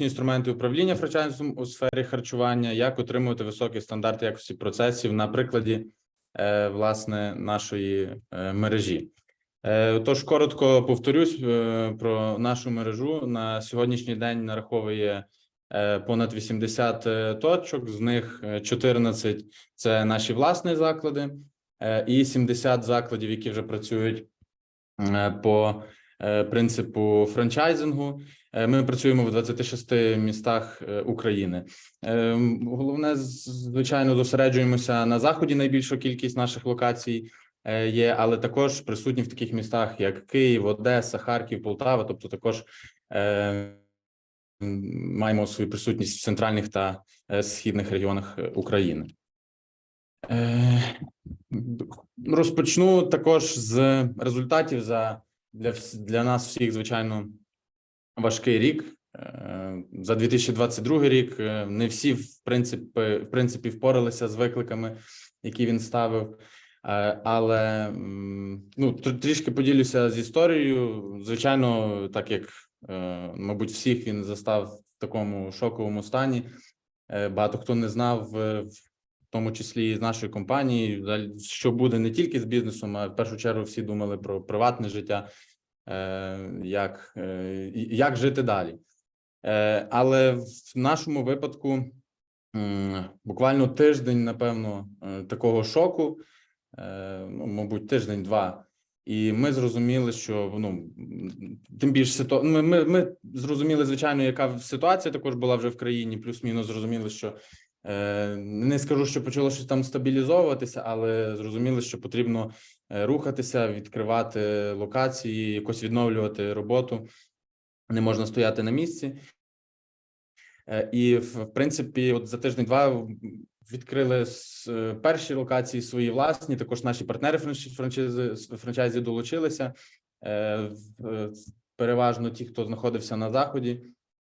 інструменти управління франчайзом у сфері харчування, як отримувати високі стандарти якості процесів на прикладі е, власне нашої е, мережі. Е, Тож коротко повторюсь е, про нашу мережу. На сьогоднішній день нараховує е, понад 80 е, точок, з них е, 14 – це наші власні заклади, е, і 70 закладів, які вже працюють е, по е, принципу франчайзингу. Е, Ми працюємо в 26 містах е, України. Е, Головне, звичайно, зосереджуємося на заході. Найбільша кількість наших локацій е, є, але також присутні в таких містах, як Київ, Одеса, Харків, Полтава. Тобто, також е, маємо свою присутність в центральних та е, східних регіонах е, України. Е, Розпочну також з результатів за для, для нас всіх, звичайно, важкий рік. Е, За 2022 рік е, не всі, в принципі, в принципі, впоралися з викликами, які він ставив. Е, Але ну, трішки поділюся з історією. Звичайно, так як, мабуть, всіх він застав в такому шоковому стані. Багато хто не знав, в тому числі з нашої компанії, що буде не тільки з бізнесом, а в першу чергу всі думали про приватне життя, як, е, як жити далі. Е, Але в нашому випадку буквально тиждень, напевно, е, такого шоку, е, ну, мабуть, тиждень-два. І ми зрозуміли, що ну тим більше ситу... ми, ми, ми зрозуміли, звичайно, яка ситуація також була вже в країні. Плюс-мінус зрозуміли, що е, не скажу, що почало щось там стабілізовуватися, але зрозуміли, що потрібно е, рухатися, відкривати локації, якось відновлювати роботу. Не можна стояти на місці. Е, І в принципі, от за тиждень-два відкрили е, перші локації свої власні. Також наші партнери франши- франшизи франчайзі долучилися. Е, е, Переважно ті, хто знаходився на заході.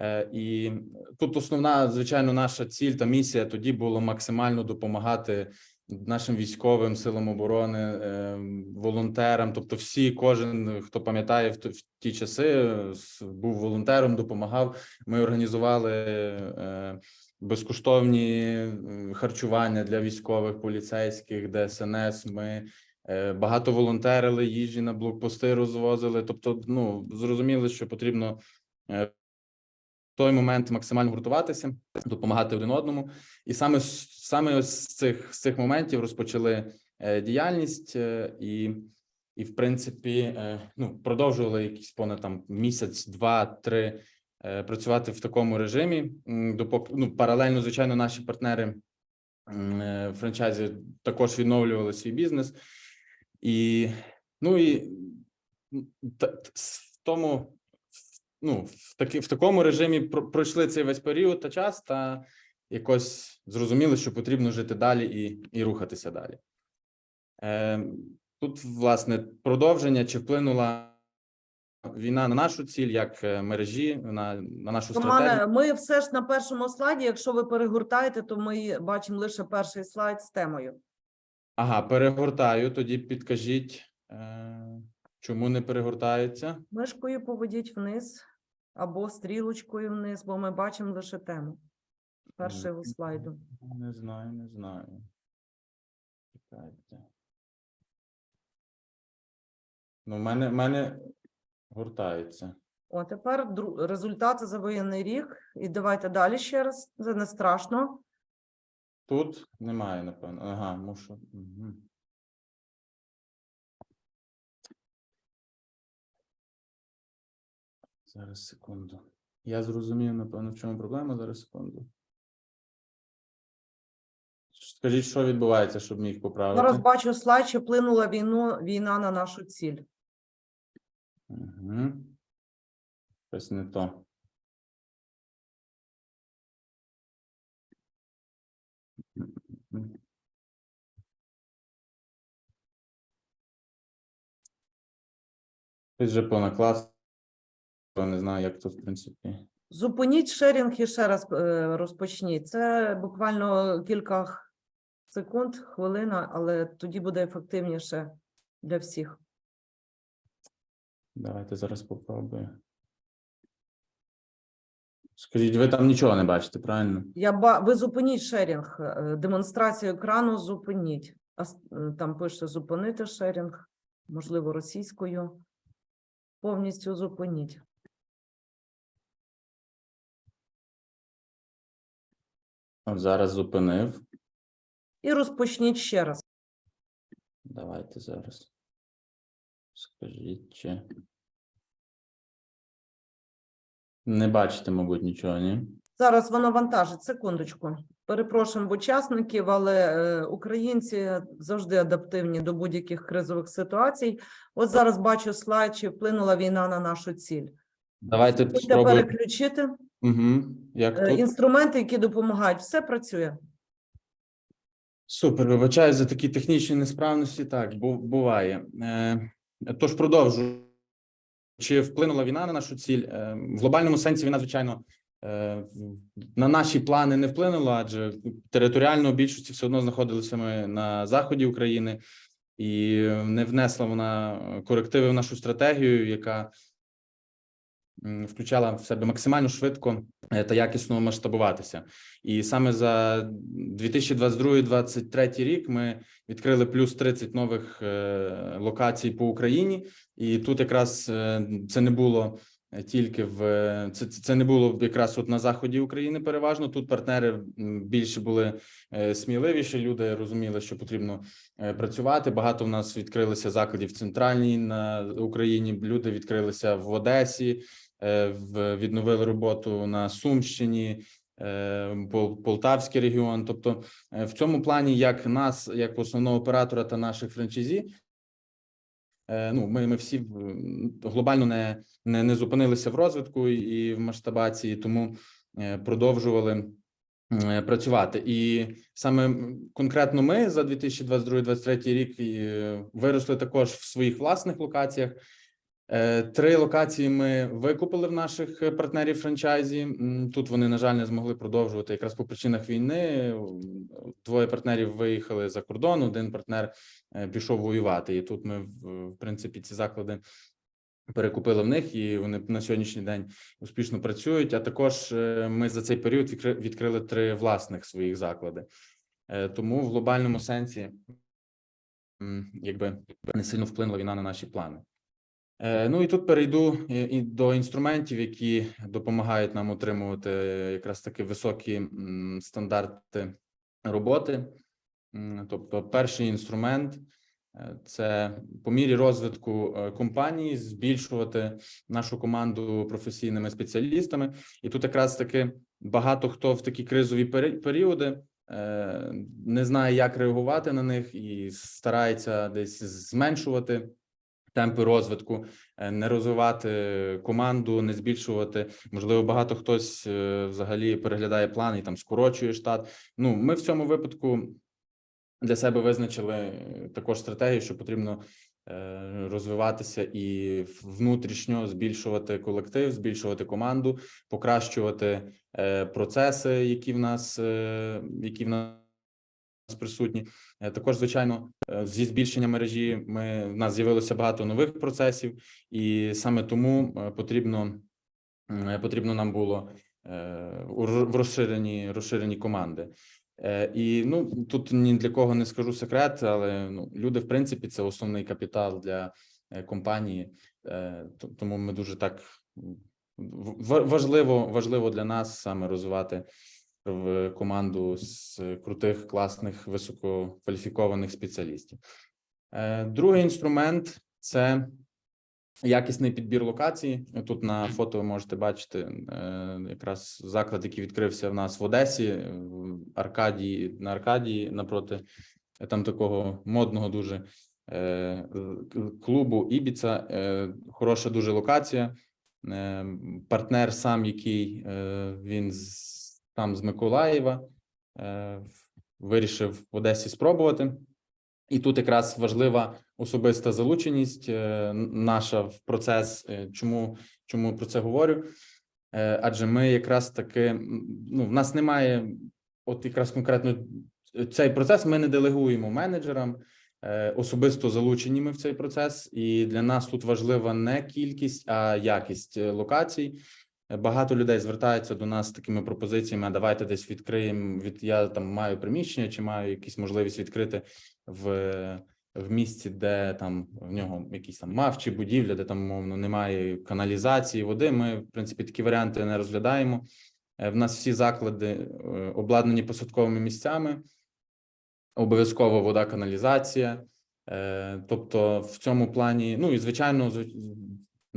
Е, І тут основна, звичайно, наша ціль та місія тоді було максимально допомагати нашим військовим силам оборони, е, волонтерам. Тобто, всі, кожен, хто пам'ятає в ті часи, е, був волонтером, допомагав. Ми організували е, безкоштовні харчування для військових, поліцейських, ДСНС. Ми багато волонтерили, їжі на блокпости розвозили. Тобто, ну зрозуміли, що потрібно той момент максимально гуртуватися, допомагати один одному. І саме саме ось з цих з цих моментів розпочали е, діяльність е, і. І, в принципі, е, ну продовжували якісь понад там місяць, два, три е, працювати в такому режимі. Допоки ну паралельно, звичайно, наші партнери е, франчайзі також відновлювали свій бізнес, і ну і в тому, в- ну в таки в такому режимі про- пройшли цей весь період та час, та якось зрозуміли, що потрібно жити далі і, і рухатися далі. Е, Тут, власне, продовження чи вплинула війна на нашу ціль, як е, мережі, на, на нашу стратегію. Ми все ж на першому слайді. Якщо ви перегортаєте, то ми бачимо лише перший слайд з темою. Ага, перегортаю. Тоді підкажіть, е, чому не перегортається? Мишкою поведіть вниз або стрілочкою вниз, бо ми бачимо лише тему. Першого слайду. Не знаю, не знаю. Чекайте. Ну, в мене, в мене гортається. О, тепер дру- результати за воєнний рік. І давайте далі ще раз. Це не страшно. Тут немає, напевно. Ага, мушу. Угу. Зараз секунду. Я зрозумів, напевно, в чому проблема. Зараз секунду. Скажіть, що відбувається, щоб міг поправити? Зараз бачу слайд, що вплинула війну, війна на нашу ціль. Угу. Щось не то. Хтось вже понаклас. Не знаю, як то, в принципі. Зупиніть шерінг і ще раз е, розпочніть. Це буквально кілька секунд, хвилина, але тоді буде ефективніше для всіх. Давайте зараз попробую. Скажіть, ви там нічого не бачите, правильно? Я ба... Ви зупиніть шерінг, е, демонстрацію екрану зупиніть. А с- е, Там пише зупинити шерінг, можливо, російською. Повністю зупиніть. Зараз зупинив. І розпочніть ще раз. Давайте зараз. Скажіть, чи. Не бачите, мабуть, нічого, ні? Зараз воно вантажить. Секундочку. Перепрошуємо в учасників, але е, українці завжди адаптивні до будь-яких кризових ситуацій. От зараз бачу слайд, чи вплинула війна на нашу ціль. Давайте спробуємо. переключити Угу. Як Е, тут? інструменти, які допомагають. Все працює. Супер, вибачаю за такі технічні несправності. Так, бу- буває. Е, тож продовжу. Чи вплинула війна на нашу ціль? Е, в глобальному сенсі війна, звичайно, е, на наші плани не вплинула, адже територіально більшості все одно знаходилися ми на заході України, і не внесла вона корективи в нашу стратегію, яка включала в себе максимально швидко е, та якісно масштабуватися. І саме за 2022-2023 рік ми відкрили плюс 30 нових е, локацій по Україні, і тут якраз е, це не було тільки в це, це не було якраз от на заході України. Переважно тут партнери більше були сміливіші. Люди розуміли, що потрібно працювати. Багато в нас відкрилися закладів центральній на Україні. Люди відкрилися в Одесі, відновили роботу на Сумщині. е, Полтавський регіон, тобто е, в цьому плані, як нас, як основного оператора та наших франчайзі, е, ну ми, ми всі глобально не, не, не зупинилися в розвитку і в масштабації, тому е, продовжували е, працювати. І саме конкретно ми за 2022-2023 рік е, виросли також в своїх власних локаціях. Е, Три локації ми викупили в наших е, партнерів франчайзі. Тут вони, на жаль, не змогли продовжувати якраз по причинах війни. Двоє партнерів виїхали за кордон, один партнер е, пішов воювати. І тут ми, в принципі, ці заклади перекупили в них, і вони на сьогоднішній день успішно працюють. А також ми за цей період відкри- відкрили три власних своїх заклади. Тому в глобальному сенсі, якби не сильно вплинула війна на наші плани. Е, Ну і тут перейду і і до інструментів, які допомагають нам отримувати якраз таки високі стандарти роботи. Тобто, перший інструмент е, це по мірі розвитку е, компанії збільшувати нашу команду професійними спеціалістами. І тут якраз таки багато хто в такі кризові періоди е, не знає, як реагувати на них, і старається десь зменшувати темпи розвитку, е, не розвивати команду, не збільшувати. Можливо, багато хтось е, взагалі переглядає план і там скорочує штат. Ну, ми в цьому випадку для себе визначили е, також стратегію, що потрібно розвиватися і внутрішньо збільшувати колектив, збільшувати команду, покращувати процеси, які в нас, які в нас присутні. Е, Також, звичайно, е, зі збільшенням мережі ми в нас з'явилося багато нових процесів, і саме тому е, потрібно потрібно нам було в розширені розширені команди. І ну тут ні для кого не скажу секрет, але ну люди, в принципі, це основний капітал для компанії, тому ми дуже так важливо важливо для нас саме розвивати в команду з крутих, класних, висококваліфікованих спеціалістів. Е, Другий інструмент це якісний підбір локацій. Тут на фото ви можете бачити е, якраз заклад, який відкрився в нас в Одесі, в Аркадії на Аркадії напроти е, там такого модного дуже клубу Ібіца. Хороша дуже локація. Партнер сам, який він з там з Миколаєва, е, вирішив в Одесі спробувати. І тут якраз важлива особиста залученість е, наша в процес. Е, Чому, чому про це говорю? Адже ми якраз таки ну, в нас немає, от якраз конкретно цей процес ми не делегуємо менеджерам. Особисто залучені ми в цей процес, і для нас тут важлива не кількість, а якість локацій. Багато людей звертаються до нас з такими пропозиціями. Давайте десь відкриємо. Від я там маю приміщення, чи маю якісь можливість відкрити в, в місці, де там в нього якісь там мав чи будівля, де там мовно немає каналізації, води. Ми, в принципі, такі варіанти не розглядаємо. Е, В нас всі заклади е, обладнані посадковими місцями. Обов'язково вода, каналізація. Е, Тобто, в цьому плані, ну і звичайно, зв-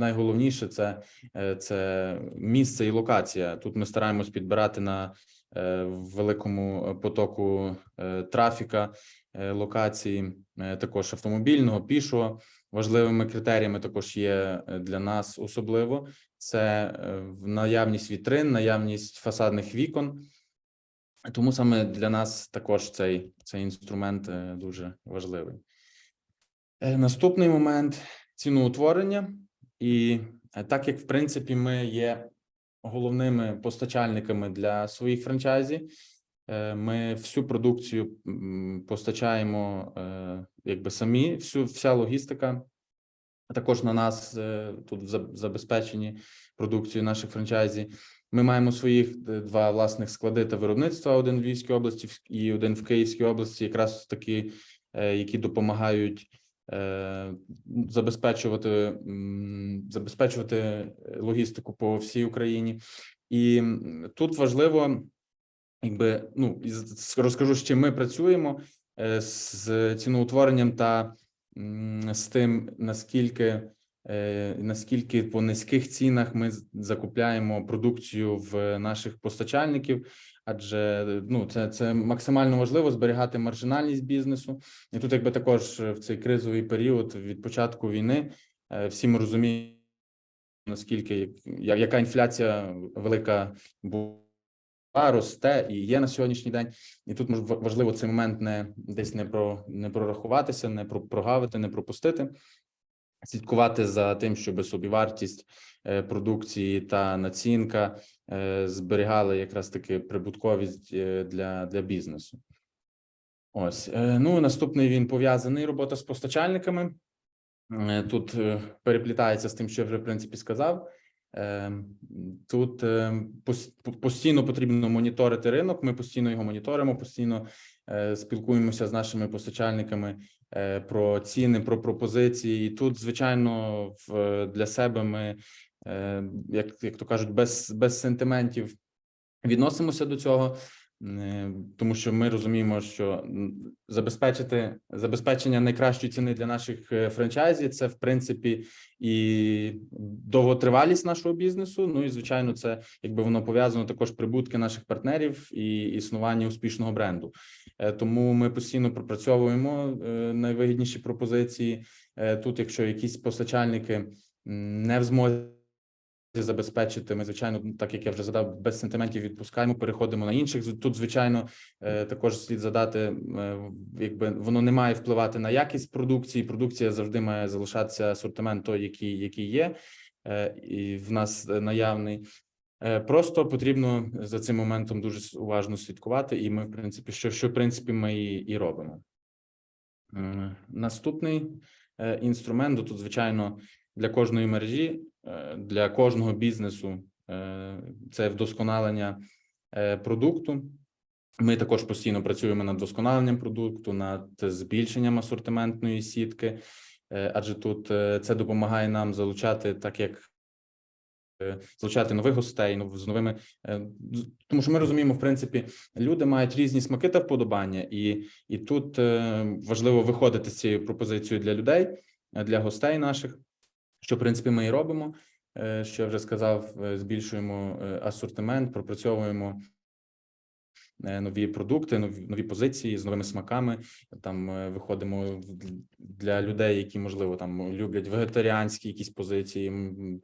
найголовніше це, е, це місце і локація. Тут ми стараємось підбирати на е, великому потоку е, трафіка локації, також автомобільного, пішого. Важливими критеріями також є для нас особливо це наявність вітрин, наявність фасадних вікон. Тому саме для нас також цей, цей інструмент дуже важливий. Наступний момент ціноутворення. І е, так як в принципі ми є головними постачальниками для своїх франчайзі, е, ми всю продукцію постачаємо е, якби самі, всю вся логістика. Також на нас тут за- забезпечені продукцією наших франчайзі. Ми маємо своїх два власних склади та виробництва: один в Львівській області і один в Київській області, якраз такі, які допомагають забезпечувати, забезпечувати е, логістику по всій Україні. І тут важливо, якби ну розкажу, з чим ми працюємо е, з ціноутворенням та з тим, наскільки е, наскільки по низьких цінах ми закупляємо продукцію в наших постачальників, адже ну це, це максимально важливо зберігати маржинальність бізнесу. І тут, якби також е, в цей кризовий період від початку війни е, всі ми розуміємо, наскільки як- яка інфляція велика була, росте і є на сьогоднішній день. І тут важливо цей момент не десь не про не прорахуватися, не про прогавити, не пропустити. Слідкувати за тим, щоб собівартість е, продукції та націнка е, зберігали якраз таки прибутковість е, для, для бізнесу. Ось ну наступний він пов'язаний робота з постачальниками. Тут переплітається з тим, що я вже в принципі сказав. Тут пос- по- постійно потрібно моніторити ринок. Ми постійно його моніторимо, постійно спілкуємося з нашими постачальниками е, про ціни, про пропозиції. І тут, звичайно, для себе ми, е, як то кажуть, без, без сентиментів відносимося до цього. Е, Тому що ми розуміємо, що забезпечити забезпечення найкращої ціни для наших е, франчайзів це в принципі і довготривалість нашого бізнесу. Ну і звичайно, це якби воно пов'язано також прибутки наших партнерів і існування успішного бренду. Е, Тому ми постійно пропрацьовуємо найвигідніші пропозиції. Тут, якщо якісь постачальники не в змозі забезпечити. Ми, звичайно, так як я вже задав, без сентиментів відпускаємо, переходимо на інших. Тут, звичайно, е, також слід задати, е, якби воно не має впливати на якість продукції. Продукція завжди має залишатися асортимент той, який, який є, е, і в нас наявний. Просто потрібно за цим моментом дуже уважно слідкувати, і ми, в принципі, що, що в принципі, ми і, і робимо. Наступний інструмент тут, звичайно, для кожної мережі, для кожного бізнесу е, це вдосконалення е, продукту. Ми також постійно працюємо над вдосконаленням продукту, над збільшенням асортиментної сітки, е, адже тут е, це допомагає нам залучати, так як е, залучати нових гостей, з новими е, тому що ми розуміємо, в принципі, люди мають різні смаки та вподобання, і, і тут е, важливо виходити з цією пропозицією для людей, е, для гостей наших, що в принципі ми і робимо. Е, Що я вже сказав, е, збільшуємо е, асортимент, пропрацьовуємо нові продукти, нові, нові позиції з новими смаками. Там виходимо для людей, які можливо там люблять вегетаріанські якісь позиції,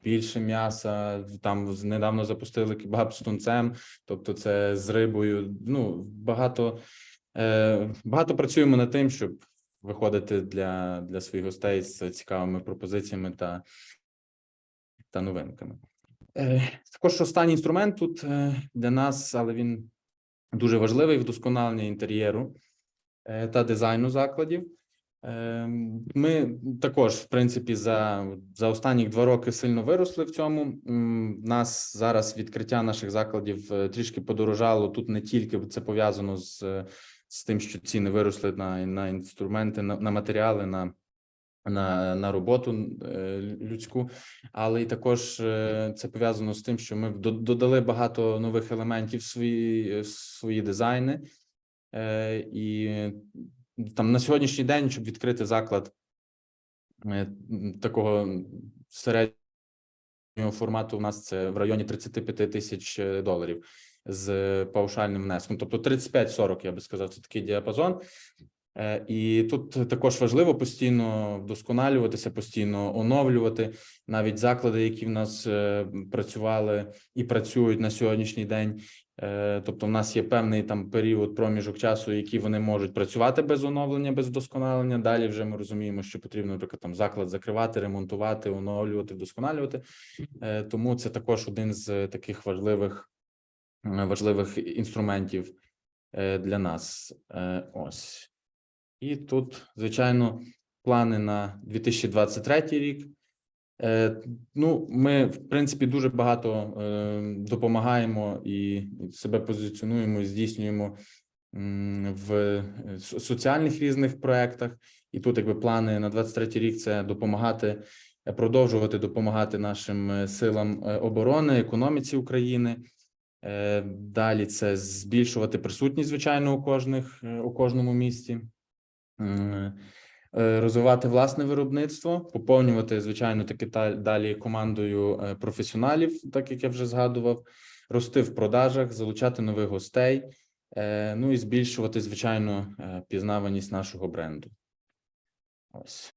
більше м'яса. Там недавно запустили кебаб з тунцем, тобто це з рибою. Ну багато, багато працюємо над тим, щоб виходити для, для своїх гостей з цікавими пропозиціями та, та новинками. Е, Також останній інструмент тут е, для нас, але він дуже важливий вдосконалення інтер'єру е, та дизайну закладів. Ми також, в принципі, за, за останні два роки сильно виросли в цьому. Нас зараз відкриття наших закладів трішки подорожало. Тут не тільки це пов'язано з, з тим, що ціни виросли на, на інструменти, на, на матеріали, на, на, на роботу е, людську, але і також е, це пов'язано з тим, що ми до- додали багато нових елементів в свої, в свої дизайни. Е, І там на сьогоднішній день, щоб відкрити заклад такого середнього формату, у нас це в районі 35 тисяч доларів з паушальним внеском. Тобто 35-40, я би сказав, це такий діапазон. Е, І тут також важливо постійно вдосконалюватися, постійно оновлювати навіть заклади, які в нас е, працювали і працюють на сьогоднішній день. Е, Тобто, в нас є певний там період, проміжок часу, який вони можуть працювати без оновлення, без вдосконалення. Далі вже ми розуміємо, що потрібно, наприклад, там заклад закривати, ремонтувати, оновлювати, вдосконалювати. Тому це також один з таких важливих важливих інструментів е, для нас. Е, Ось. І тут, звичайно, плани на 2023 рік. Е, Ну, ми, в принципі, дуже багато е, допомагаємо і себе позиціонуємо, здійснюємо в е, соціальних різних проєктах. І тут, якби плани на 23 рік це допомагати, е, продовжувати допомагати нашим е, силам е, оборони, економіці України. Е, Далі це збільшувати присутність, звичайно, у кожних е, у кожному місті. Е, розвивати власне виробництво, поповнювати, звичайно, таки далі командою професіоналів, так як я вже згадував, рости в продажах, залучати нових гостей, ну і збільшувати, звичайно, пізнаваність нашого бренду. Ось.